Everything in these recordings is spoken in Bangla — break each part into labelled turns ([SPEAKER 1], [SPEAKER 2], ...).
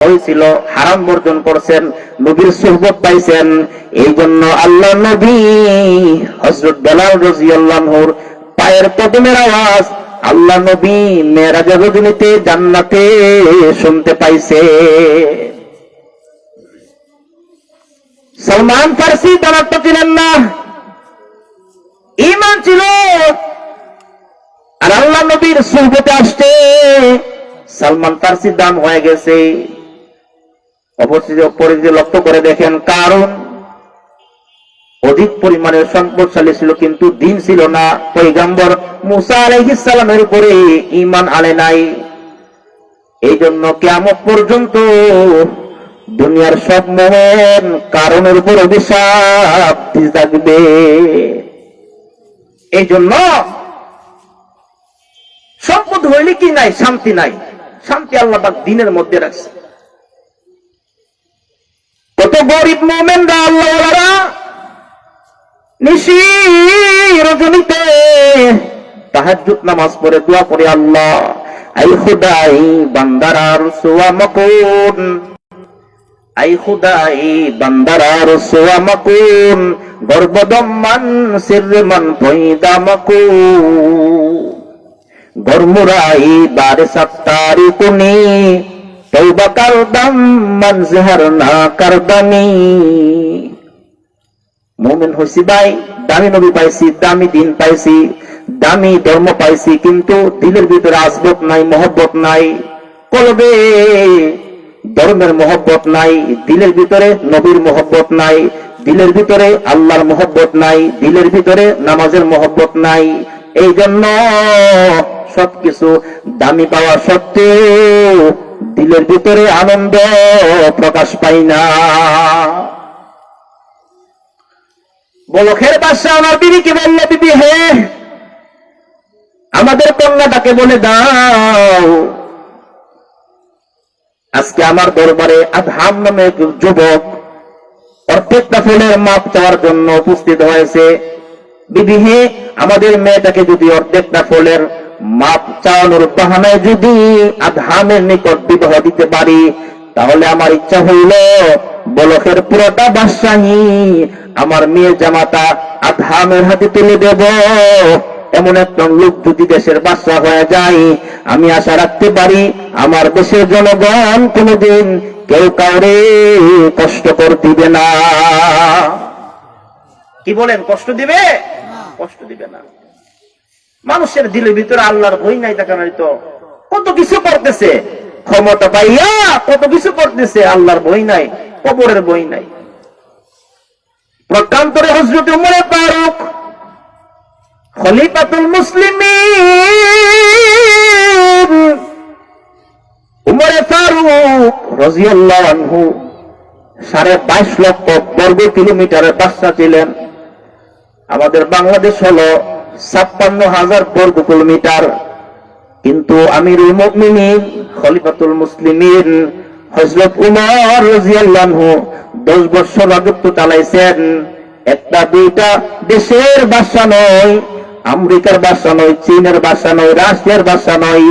[SPEAKER 1] হয়েছিল হারাম বর্জন করছেন, নবীর সুহবত পাইছেন। এই জন্য আল্লাহ নবী হজরত বেলাল রাজিয়াল্লাহুর পায়ের কদমের আওয়াজ আল্লাহ নবী মেয়েরাজা রজনীতে জান্নাতে শুনতে পাইছে। সলমান ফার্সি তারা তো ছিলেন না। ইমান ছিল। আর আল্লাহ নবীর সুহবতে আসছে। সালমান ফার্সির দাম হয়ে গেছে। অবশ্যই পরিধি লক্ষ্য করে দেখেন, কারণ অধিক পরিমাণের সম্পদশালী ছিল, কিন্তু দিন ছিল না। পৈগম্বর মুসা আলাইহিস সালামের উপরে ইমান আনে নাই। এই জন্য কেমন পর্যন্ত দুনিয়ার সব মোহন কারণের উপর অভিশাপ থাকবে। এই জন্য সম্পদ হইলে কি নাই? শান্তি নাই। শান্তি আল্লাহ দিনের মধ্যে রাখছে। কত গরিব মোমেনরা নামাজ পড়ে, দোয়া করে আল্লাহ। আই খুদাই বান্দারার সোয়া মকুন। আই খুদাই বান্দারার সোয়া মকুন। গর্বদম্মান সিরমান পয়দা মকুন। গরমুরাই বারে সত্তারি কুনি তৌবা কারদাম না ভাই, দামি নবী পাইছি, দামি দিন পাইছি, দামি ধর্ম পাইছি, কিন্তু দিলের ভিতরে আসবত নাই, মহব্বত নাই, কলবে ধর্মের মহব্বত নাই, দিলের ভিতরে নবীর মহব্বত নাই, দিলের ভিতরে আল্লাহর মহব্বত নাই, দিলের ভিতরে নামাজের মহব্বত নাই। এই জন্য সবকিছু দামি পাওয়া সত্ত্বেও দিলের ভিতরে আনন্দ প্রকাশ পাই না। বলখের বাসা আমার বিবিকে বলল, বিবি, হে, আমাদের কন্যাটাকে বলে দাও। আজকে আমার দরবারে আধাম নামে যুবক প্রত্যেকটা ফুলের মাপ চাওয়ার জন্য উপস্থিত হয়েছে। বিবি, হে, আমাদের মেয়েটাকে যদি অর্ধেকটা ফুলের মাপ চাওয়ানোর বাহানায় যদি আধামের নিকট বিবাহ দিতে পারি তাহলে আমার ইচ্ছা হইল বলকের পুরোটা বাদশাহী আমার মেয়ে জামাতা আধামের হাতে তুলে দেব। এমন একজন লোক যদি দেশের বাদশা হয়ে যায় আমি আশা রাখতে পারি আমার দেশের জনগণ কোনোদিন কেউ কাউরে কষ্ট কর দিবে না। কি বলেন কষ্ট দিবে? কষ্ট দিবে না। মানুষের দিলের ভিতরে আল্লাহর ভয় নাই দেখানোর তো কত কিছু করতেছে। ক্ষমতা পাইয়া কত কিছু করতেছে, আল্লাহর বই নাই, কবরের বই নাই। প্রকান্তরে হজরত উমরে ফারুক, খলিফাতুল মুসলিমিন। উমরে ফারুক রাজিয়াল্লাহু সাড়ে বাইশ লক্ষ বর্গ কিলোমিটারের বাচ্চা ছিলেন। আমাদের বাংলাদেশ হলো ছাপ্পান্ন হাজার বর্গ কিলোমিটার। কিন্তু আমির মুমিনিন, খলিফাতুল মুসলিমিন হজরত উমর রাজিয়াল্লাহু দশ বছর রাজত্ব চালাইছেন। একটা দুইটা দেশের বাসা নয়, আমেরিকার বাসা নয়, চীনের বাসা নয়, রাশিয়ার বাসা নয়,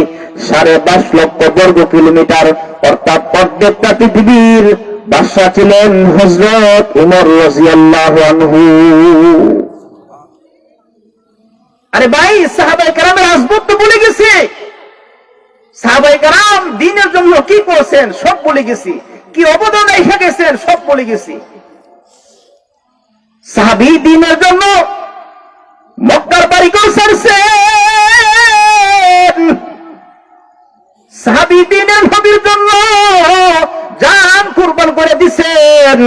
[SPEAKER 1] সাড়ে বাইশ লক্ষ বর্গ কিলোমিটার। অর্থাৎ প্রত্যেকটা পৃথিবীর বাসা ছিলেন হজরত উমর রাজিয়াল্লাহু আনহু। আরে ভাই সাহাবাই কারামের আসবত তো বলে গেছে। সাহাবাই কারাম দিনের জন্য কি করছেন? সব বলে গেছি। কি অবদান রেখে গেছেন? সব বলে গেছি। সাহাবি দিনের জন্য মক্কার বাড়ি করছেন সাহাবি দিনের নবীর জন্য জান কুরবান করে দিছেন।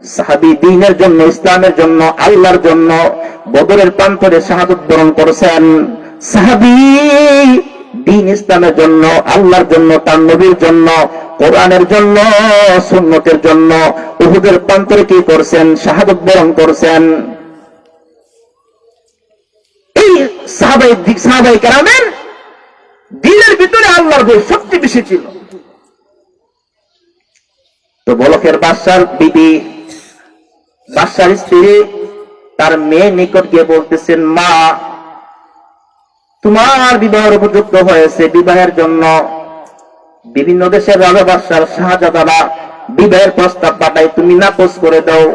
[SPEAKER 1] সাহাবি দিনের জন্য, ইসলামের জন্য, আল্লাহর জন্য বদরের প্রান্তরে শাহাদত বরণ করেছেন। সাহাবি দিন ইসলামের জন্য, আল্লাহর জন্য, তার নবীর জন্য, কোরআনের জন্য, সুন্নতের জন্য উহুদের প্রান্তরে কি করছেন? শাহাদত বরণ করছেন। এই সাহাবাই সাহাবাই কারামের দিনের ভিতরে আল্লাহর বই সবচেয়ে বেশি ছিল। তো বলকের বাদশার বিবি বাদশার স্ত্রী তার মেয়ে নিকট গিয়ে বলতেছেন মা, তোমার বিবাহের উপযুক্ত হয়েছে। বিবাহের জন্য বিভিন্ন দেশের রাজা বাদশার শাহজাদারা বিবাহের প্রস্তাব পাঠায়, তুমি নাকচ করে দাও।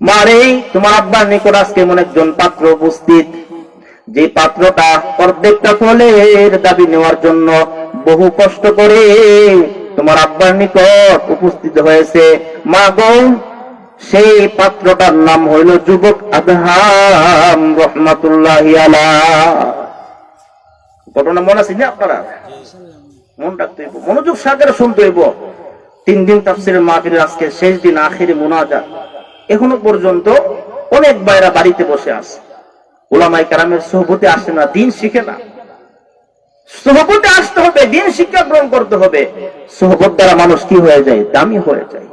[SPEAKER 1] মারে তোমার আব্বার নিকট আজকে এমন একজন পাত্র উপস্থিত, যে পাত্রটা অর্ধেকটা ফলের দাবি নেওয়ার জন্য বহু কষ্ট করে তোমার আব্বার নিকট উপস্থিত হয়েছে। মা গো সেই পাত্রটার নাম হইল যুবক আদহাম রহমাতুল্লাহ ঘটনা মনে আছে না আপনারা? মন রাখতে হইব। মনোযোগ সহকারে শুনতে হইব। তিন দিন তাফসিরের মাহফিলের আজকে শেষ দিন, আখিরে মোনাজাত। এখনও পর্যন্ত অনেক বাইরা বাড়িতে বসে আছে। ওলামাই কারামের সহবতে আসে না, দিন শিখে না। সহবতে আসতে হবে, দিন শিক্ষা গ্রহণ করতে হবে। সহবত দ্বারা মানুষ কি হয়ে যায়? দামি হয়ে যায়।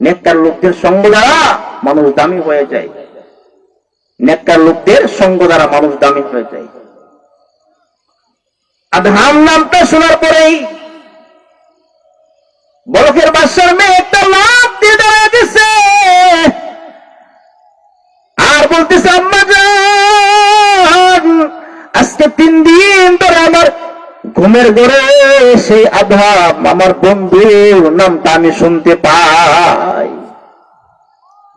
[SPEAKER 1] নেককার লোকদের সঙ্গ দ্বারা মানুষ দামি হয়ে যায়। নেককার লোকদের সঙ্গ দ্বারা মানুষ দামি হয়ে যায়। আধাম নামটা শোনার পরেই বরফের বাসার মেয়ে একটা লাভ দিয়ে দাঁড়িয়ে গেছে। আর বলতেছে, আম্মা আজকে তিন দিন ঘুমের ঘরে সেই আধাম আমার বন্ধুর নামটা আমি শুনতে পাই।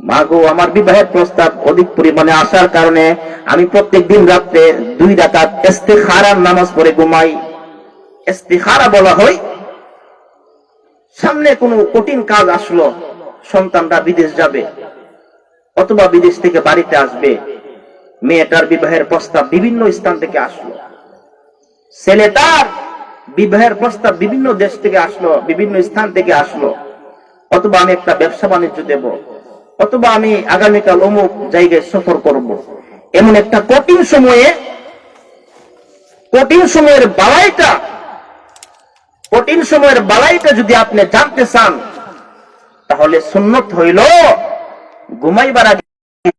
[SPEAKER 1] মাগো, আমার বিবাহের প্রস্তাব অধিক পরিমাণে আসার কারণে আমি প্রত্যেক দিন রাত্রে দুই রাকাত ইস্তেখারার নামাজ পড়ে ঘুমাই। ইস্তেখারা বলা হয়, সামনে কোনো কঠিন কাজ আসলো সন্তানটা বিদেশ যাবে অথবা বিদেশ থেকে বাড়িতে আসবে। মেয়েটার বিবাহের প্রস্তাব বিভিন্ন স্থান থেকে আসলো। ছেলেটার বিবাহের প্রস্তাব বিভিন্ন দেশ থেকে আসলো, বিভিন্ন স্থান থেকে আসলো। অথবা আমি একটা ব্যবসা বাণিজ্য দেব, অথবা আমি আগামীকাল অমুক জায়গায় সফর করব। এমন একটা কঠিন সময়ে, কঠিন সময়ের বালাইটা, কঠিন সময়ের বালাইটা যদি আপনি জানতে চান, তাহলে সুন্নত হইল ঘুমাইবার আগে